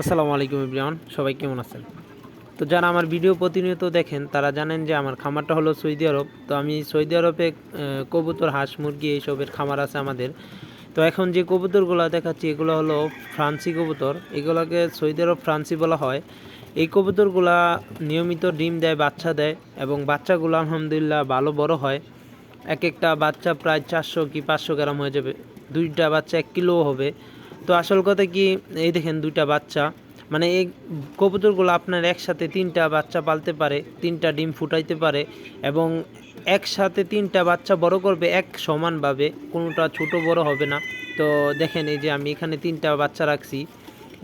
আসসালামু আলাইকুম ইব্রিয়ান সবাই কেমন আছেন? তো যারা আমার ভিডিও প্রতিনিয়ত দেখেন, তারা জানেন যে আমার খামারটা হলো সৌদি আরব। তো আমি সৌদি আরবে কবুতর, হাঁস, মুরগি এইসবের খামার আছে আমাদের। তো এখন যে কবুতরগুলো দেখাচ্ছি, এগুলো হলো ফ্রান্সি কবুতর। এগুলোকে সৌদি আরব ফ্রান্সি বলা হয়। এই কবুতরগুলা নিয়মিত ডিম দেয়, বাচ্চা দেয় এবং বাচ্চাগুলো আলহামদুলিল্লাহ ভালো বড় হয়। এক একটা বাচ্চা প্রায় চারশো কি পাঁচশো গ্রাম হয়ে যাবে। দুইটা বাচ্চা এক কিলো হবে। তো আসল কথা কি, এই দেখেন দুইটা বাচ্চা মানে এই কবুতরগুলো আপনার একসাথে তিনটা বাচ্চা পালতে পারে, তিনটা ডিম ফুটাইতে পারে এবং একসাথে তিনটা বাচ্চা বড় করবে এক সমানভাবে, কোনোটা ছোট বড় হবে না। তো দেখেন এই যে আমি এখানে তিনটা বাচ্চা রাখছি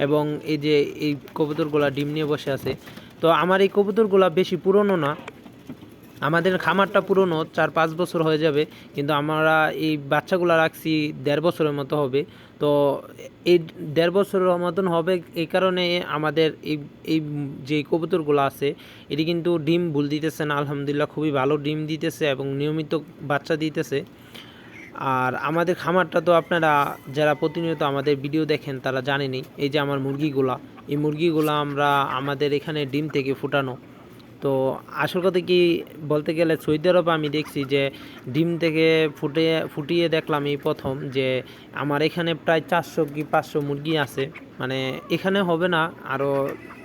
এবং এই যে এই কবুতরগুলা ডিম নিয়ে বসে আছে। তো আমার এই কবুতরগুলা বেশি পুরনো না আমাদের খামারটা পুরনো, চার পাঁচ বছর হয়ে যাবে, কিন্তু আমরা এই বাচ্চাগুলো রাখছি দেড় বছরের মতো হবে। তো এই দেড় বছরের মতন হবে, এই কারণে আমাদের এই এই যে কবুতরগুলো আছে, এটি কিন্তু ডিম ভুল দিতেছে না, আলহামদুলিল্লাহ খুবই ভালো ডিম দিতেছে এবং নিয়মিত বাচ্চা দিতেছে। আর আমাদের খামারটা তো আপনারা যারা প্রতিনিয়ত আমাদের ভিডিও দেখেন, তারা জানেনি এই যে আমার মুরগিগুলা, এই মুরগিগুলো আমরা আমাদের এখানে ডিম থেকে ফুটানো। তো আসল কথা কি বলতে গেলে সৌদি আরবে আমি দেখছি যে ডিম থেকে ফুটে ফুটিয়ে দেখলাম এই প্রথম যে আমার এখানে প্রায় চারশো কি পাঁচশো মুরগি আছে। মানে এখানে হবে না আরও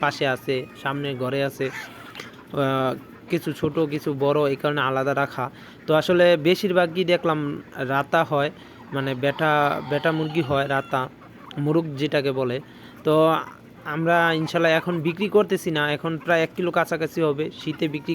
পাশে আছে, সামনে ঘরে আছে। কিছু ছোট, কিছু বড়, এই কারণে আলাদা রাখা। তো আসলে বেশিরভাগই দেখলাম রাতা হয় মানে বেটা বেটা মুরগি হয়, রাতা, মুরগ যেটাকে বলে। তো আমরা ইনশাল্লাহ এখন বিক্রি করতেছি না এখন প্রায় এক কিলো কাছাকাছি হবে শীতে বিক্রি